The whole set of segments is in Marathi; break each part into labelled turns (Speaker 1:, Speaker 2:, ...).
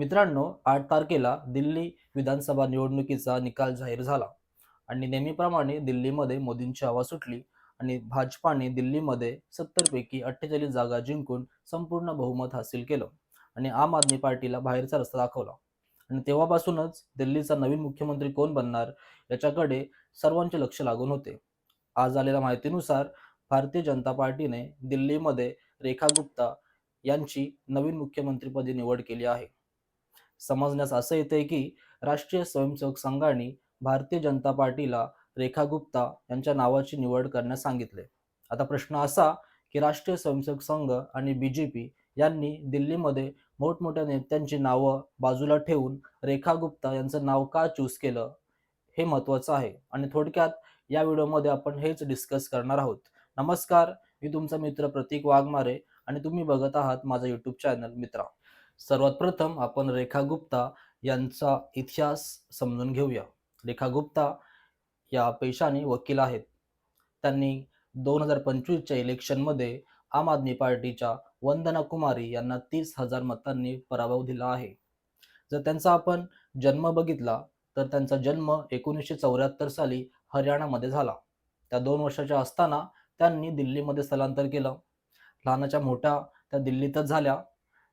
Speaker 1: मित्रांनो आठ तारखेला दिल्ली विधानसभा निवडणुकीचा निकाल जाहीर झाला आणि नेहमीप्रमाणे दिल्लीमध्ये मोदींची हवा सुटली आणि भाजपाने दिल्लीमध्ये सत्तरपैकी अठ्ठेचाळीस जागा जिंकून संपूर्ण बहुमत हासिल केलं आणि आम आदमी पार्टीला बाहेरचा रस्ता दाखवला. आणि तेव्हापासूनच दिल्लीचा नवीन मुख्यमंत्री कोण बनणार याच्याकडे सर्वांचे लक्ष लागून होते. आज आलेल्या माहितीनुसार भारतीय जनता पार्टीने दिल्लीमध्ये रेखा गुप्ता यांची नवीन मुख्यमंत्रीपदी निवड केली आहे. समजण्यास असं येते की राष्ट्रीय स्वयंसेवक संघाने भारतीय जनता पार्टीला रेखा गुप्ता यांच्या नावाची निवड करण्यास सांगितले. आता प्रश्न असा की राष्ट्रीय स्वयंसेवक संघ आणि बी जे पी यांनी दिल्लीमध्ये मोठमोठ्या नेत्यांची नावं बाजूला ठेवून रेखा गुप्ता यांचं नाव का चूज केलं हे महत्त्वाचं आहे आणि थोडक्यात या व्हिडिओमध्ये आपण हेच डिस्कस करणार आहोत. नमस्कार मी तुमचा मित्र प्रतीक वाघमारे आणि तुम्ही बघत आहात माझा युट्यूब चॅनल मित्रा. सर्वात प्रथम आपण रेखा गुप्ता यांचा इतिहास समजून घेऊया. रेखा गुप्ता या पेशाने वकील आहेत. त्यांनी दोन हजार पंचवीसच्या इलेक्शनमध्ये आम आदमी पार्टीच्या वंदना कुमारी यांना तीस हजार मतांनी पराभव दिला आहे. जर त्यांचा आपण जन्म बघितला तर त्यांचा जन्म एकोणीसशे चौऱ्याहत्तर साली हरियाणामध्ये झाला. त्या दोन वर्षाच्या असताना त्यांनी दिल्लीमध्ये स्थलांतर केलं. लहानाच्या मोठ्या त्या दिल्लीतच झाल्या.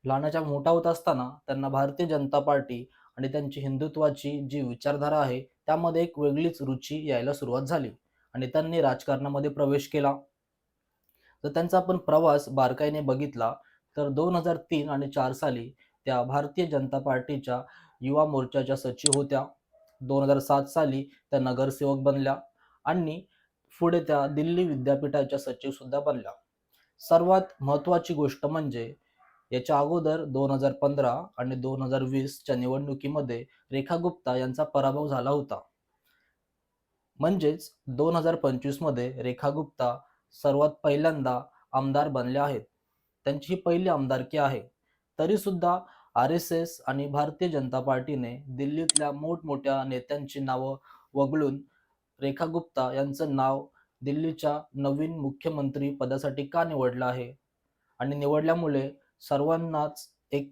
Speaker 1: लहानाच्या मोठा होत असताना त्यांना भारतीय जनता पार्टी आणि त्यांची हिंदुत्वाची जी विचारधारा आहे त्यामध्ये एक वेगळीच रुची यायला सुरुवात झाली आणि त्यांनी राजकारणामध्ये प्रवेश केला. तर त्यांचा आपण प्रवास बारकाईने बघितला तर दोन हजार तीन आणि चार साली त्या भारतीय जनता पार्टीच्या युवा मोर्चाच्या सचिव होत्या. दोन हजार सात साली त्या नगरसेवक बनल्या आणि पुढे त्या दिल्ली विद्यापीठाच्या सचिव सुद्धा बनल्या. सर्वात महत्त्वाची गोष्ट म्हणजे याच्या अगोदर दोन हजार पंधरा आणि दोन हजार वीसच्या निवडणुकीमध्ये रेखा गुप्ता यांचा पराभव झाला होता. म्हणजेच दोन हजार पंचवीसमध्ये रेखा गुप्ता सर्वात पहिल्यांदा आमदार बनल्या आहेत. त्यांची ही पहिली आमदारकी आहे. तरी सुद्धा आर एस एस आणि भारतीय जनता पार्टीने दिल्लीतल्या मोठमोठ्या नेत्यांची नावं वगळून रेखा गुप्ता यांचं नाव दिल्लीच्या नवीन मुख्यमंत्री पदासाठी का निवडलं आहे? आणि निवडल्यामुळे सर्वांनाच एक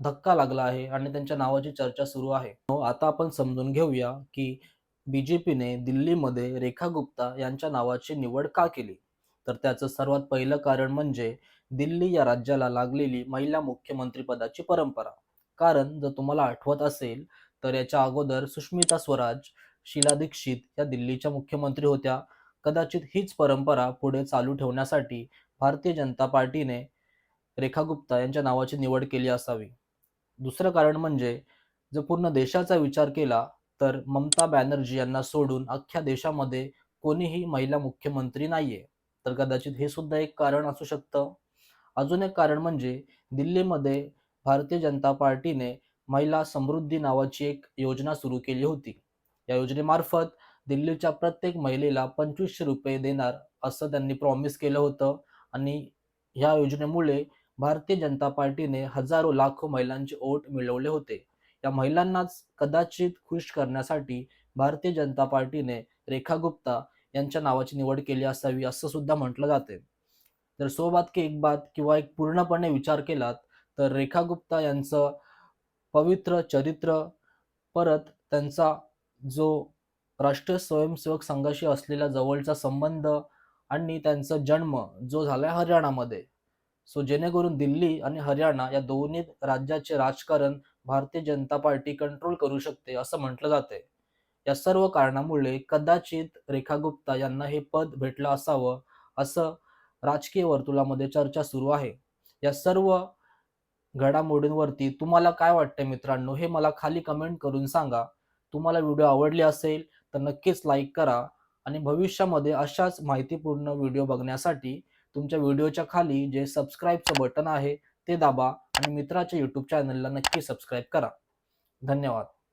Speaker 1: धक्का लागला आहे आणि त्यांच्या नावाची चर्चा सुरू आहे. आता आपण समजून घेऊया की बीजेपीने दिल्लीमध्ये रेखा गुप्ता यांच्या नावाची निवड का केली? तर त्याचं सर्वात पहिलं कारण म्हणजे दिल्ली या राज्याला लागलेली महिला मुख्यमंत्रीपदाची परंपरा. कारण जर तुम्हाला आठवत असेल तर याच्या अगोदर सुष्मिता स्वराज शीला दीक्षित या दिल्लीच्या मुख्यमंत्री होत्या. कदाचित हीच परंपरा पुढे चालू ठेवण्यासाठी भारतीय जनता पार्टीने रेखा गुप्ता यांच्या नावाची निवड केली असावी. दुसरं कारण म्हणजे जर पूर्ण देशाचा विचार केला तर ममता बॅनर्जी यांना सोडून अख्ख्या देशामध्ये कोणीही महिला मुख्यमंत्री नाहीये. तर कदाचित हे सुद्धा एक कारण असू शकतं. अजून एक कारण म्हणजे दिल्लीमध्ये भारतीय जनता पार्टीने महिला समृद्धी नावाची एक योजना सुरू केली होती. या योजनेमार्फत दिल्लीच्या प्रत्येक महिलेला पंचवीसशे रुपये देणार असं त्यांनी प्रॉमिस केलं होतं. आणि ह्या योजनेमुळे भारतीय जनता पार्टीने हजारो लाखो महिलांचे ओट मिळवले होते. या महिलांनाच कदाचित खुश करण्यासाठी भारतीय जनता पार्टीने रेखा गुप्ता यांच्या नावाची निवड केली असावी असं सुद्धा म्हटलं जाते. जर सो बात की एक बात किंवा एक पूर्णपणे विचार केलात तर रेखा गुप्ता यांचं पवित्र चरित्र परत त्यांचा जो राष्ट्रीय स्वयंसेवक संघाशी असलेला जवळचा संबंध आणि त्यांचा जन्म जो झालाय हरियाणामध्ये सो जेणेकरून दिल्ली आणि हरियाणा या दोन्ही राज्याचे राजकारण भारतीय जनता पार्टी कंट्रोल करू शकते असं म्हटलं जाते या सर्व कारणामुळे कदाचित रेखा गुप्ता यांना हे पद भेटलं असावं असं राजकीय वर्तुळामध्ये चर्चा सुरू आहे. या सर्व घडामोडींवरती तुम्हाला काय वाटतं मित्रांनो? हे मला खाली कमेंट करून सांगा. तुम्हाला व्हिडिओ आवडले असेल तर नक्कीच लाईक करा आणि भविष्यामध्ये अशाच माहितीपूर्ण व्हिडिओ बघण्यासाठी तुमच्या व्हिडिओच्या खाली जे सबस्क्राईबचं बटन आहे ते दाबा आणि मित्राच्या यूट्यूब चॅनलला नक्की सबस्क्राईब करा. धन्यवाद.